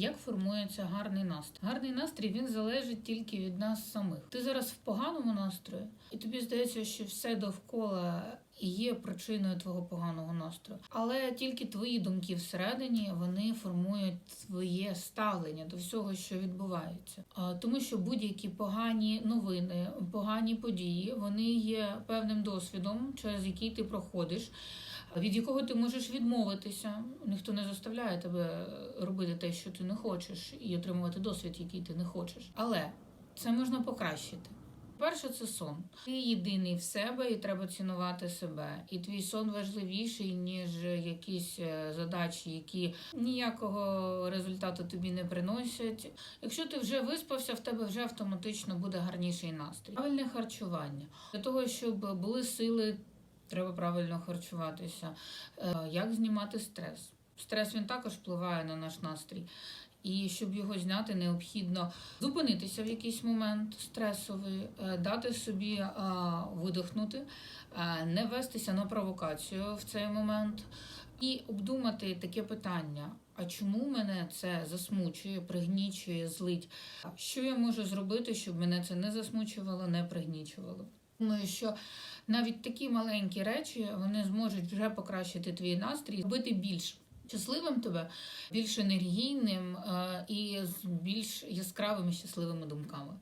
Як формується гарний настрій? Гарний настрій він залежить тільки від нас самих. Ти зараз в поганому настрої, і тобі здається, що все довкола є причиною твого поганого настрою. Але тільки твої думки всередині вони формують ставлення до всього, що відбувається. Тому що будь-які погані новини, погані події, вони є певним досвідом, через який ти проходиш від якого ти можеш відмовитися. Ніхто не заставляє тебе робити те, що ти не хочеш, і отримувати досвід, який ти не хочеш. Але це можна покращити. Перше, це сон. Ти єдиний в себе, і треба цінувати себе. І твій сон важливіший, ніж якісь е, задачі, які ніякого результату тобі не приносять. Якщо ти вже виспався, в тебе вже автоматично буде гарніший настрій. Правильне харчування для того, щоб були сили Треба правильно харчуватися. Е, Як знімати стрес? Стрес він також впливає на наш настрій. І щоб його зняти, необхідно зупинитися в якийсь момент стресовий, е, дати собі е, видихнути, е, не вестися на провокацію в цей момент і обдумати таке питання: а чому мене це засмучує, пригнічує, злить? Що я можу зробити, щоб мене це не засмучувало, не пригнічувало? Думаю, що навіть такі маленькі речі вони зможуть вже покращити твій настрій, робити більш щасливим тебе, більш енергійним е, і з більш яскравими щасливими думками.